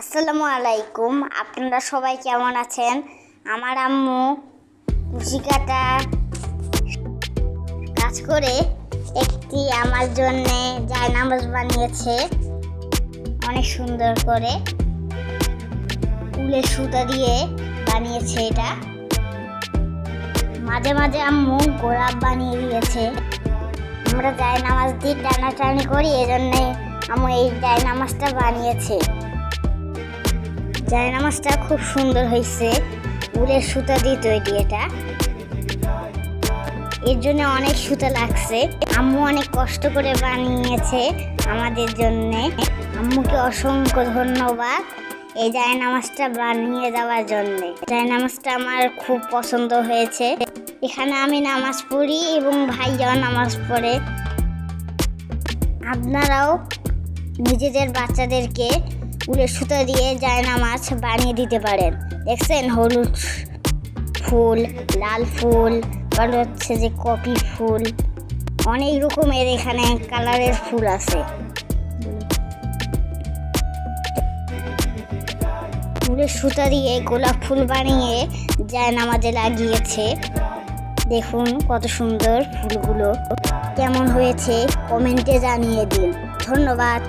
আসসালামু আলাইকুম। আপনারা সবাই কেমন আছেন? আমার আম্মু কুচি কাটা কাজ করে একটি আমার জন্যে জায়নামাজ বানিয়েছে। অনেক সুন্দর করে উলের সুতা দিয়ে বানিয়েছে এটা। মাঝে মাঝে আম্মু গোলাপ বানিয়ে দিয়েছে। আমরা জায়নামাজ দিয়ে টানাটানি করি, এজন্যে আম্মু এই জায়নামাজটা বানিয়েছে। জায়নামাজটা খুব সুন্দর হয়েছে। উলের সুতা দিয়ে তৈরি এটা। এর জন্য অনেক সুতা লাগছে। আম্মু অনেক কষ্ট করে বানিয়েছে আমাদের জন্যে। আম্মুকে অসংখ্য ধন্যবাদ এই জায়নামাজটা বানিয়ে দেওয়ার জন্যে। জায়নামাজটা আমার খুব পছন্দ হয়েছে। এখানে আমি নামাজ পড়ি এবং ভাইয়াও নামাজ পড়ে। আপনারাও নিজেদের বাচ্চাদেরকে উলের সুতা দিয়ে জায়নামাজ বানিয়ে দিতে পারেন। দেখছেন? হলুদ ফুল, লাল ফুল আর হচ্ছে যে কপি ফুল। অনেক রকমের এখানে কালারের ফুল আছে। ফুলের সুতা দিয়ে গোলাপ ফুল বানিয়ে জায়নামাজে লাগিয়েছে। দেখুন কত সুন্দর ফুলগুলো। কেমন হয়েছে? কমেন্টে জানিয়ে দিন। ধন্যবাদ।